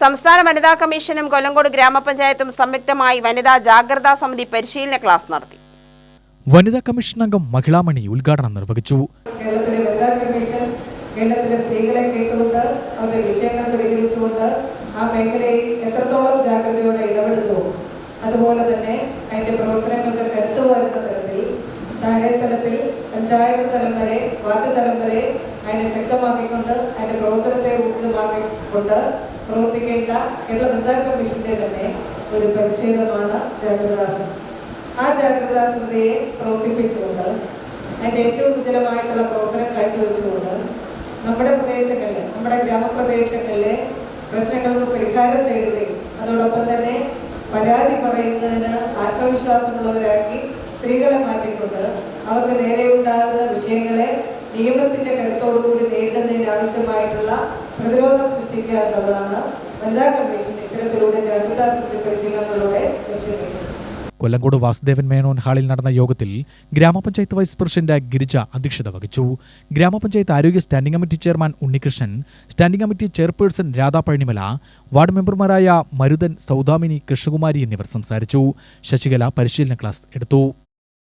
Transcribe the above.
സംസ്ഥാന വനിതാ കമ്മീഷനും കൊല്ലങ്കോട് ഗ്രാമപഞ്ചായത്തും സംയുക്തമായി വനിതാ ജാഗ്രതാ സമിതി പരിശീലന ക്ലാസ് നടത്തി. വനിതാ കമ്മീഷൻ അംഗം മഹിളാമണി ഉദ്ഘാടനം നിർവഹിച്ചു. കേരളത്തിലെ വനിതാ കമ്മീഷൻ കേരളത്തിലെ സ്ത്രീകളെ കേട്ടുകൊണ്ട് അവരുടെ വിഷയങ്ങൾ പരിഹരിച്ചുകൊണ്ട് ആ മേഖലയിൽ എത്രത്തോളം ജാഗ്രതയോടെ ഇടപെടുന്നു അതുപോലെ തന്നെ അതിന്റെ പ്രവർത്തനങ്ങൾക്ക് കരുത്തു വരുന്ന തരത്തിൽ താഴെ തലത്തിൽ പഞ്ചായത്ത് തലം വരെ വാർഡ് തലം വരെ അതിനെ ശക്തമാക്കിക്കൊണ്ട് അതിന്റെ പ്രവർത്തനത്തെ ഊർജിതമാക്കിക്കൊണ്ട് പ്രവർത്തിക്കേണ്ട കേരള വനിതാ കമ്മീഷന്റെ തന്നെ ഒരു പരിച്ഛേദമാണ് ജാഗ്രതാ സമിതി ആ ജാഗ്രതാ സമിതിയെ പ്രവർത്തിപ്പിച്ചുകൊണ്ട് അതിന്റെ ഏറ്റവും ഉജ്ജ്വലമായിട്ടുള്ള പ്രവർത്തനം കാഴ്ചവെച്ചുകൊണ്ട് നമ്മുടെ പ്രദേശങ്ങളിൽ നമ്മുടെ ഗ്രാമപ്രദേശങ്ങളിലെ പ്രശ്നങ്ങൾക്ക് പരിഹാരം തേടുകയും അതോടൊപ്പം തന്നെ പരാതി പറയുന്നതിന് ആത്മവിശ്വാസമുള്ളവരാക്കി സ്ത്രീകളെ മാറ്റിക്കൊണ്ട് അവർക്ക് നേരെ ഉണ്ടാകുന്ന വിഷയങ്ങളെ പ്രതിരോധം സൃഷ്ടിക്കുക എന്നുള്ളതാണ് വനിതാ കമ്മീഷൻ ഇത്തരത്തിലൂടെ ജാഗ്രതാ സമിതി പരിശീലനങ്ങളിലൂടെ ലക്ഷ്യമിടുന്നത്. കൊല്ലങ്കോട് വാസുദേവൻ മേനോൻ ഹാളിൽ നടന്ന യോഗത്തിൽ ഗ്രാമപഞ്ചായത്ത് വൈസ് പ്രസിഡന്റ് ഗിരിജ അധ്യക്ഷത വഹിച്ചു. ഗ്രാമപഞ്ചായത്ത് ആരോഗ്യ standing committee chairman Unnikrishnan standing committee chairperson Radha Pazhanimala ward മെമ്പർമാരായ മരുതൻ സൗദാമിനി കൃഷ്ണകുമാരി എന്നിവർ സംസാരിച്ചു. ശശികല പരിശീലന ക്ലാസ് എടുത്തു.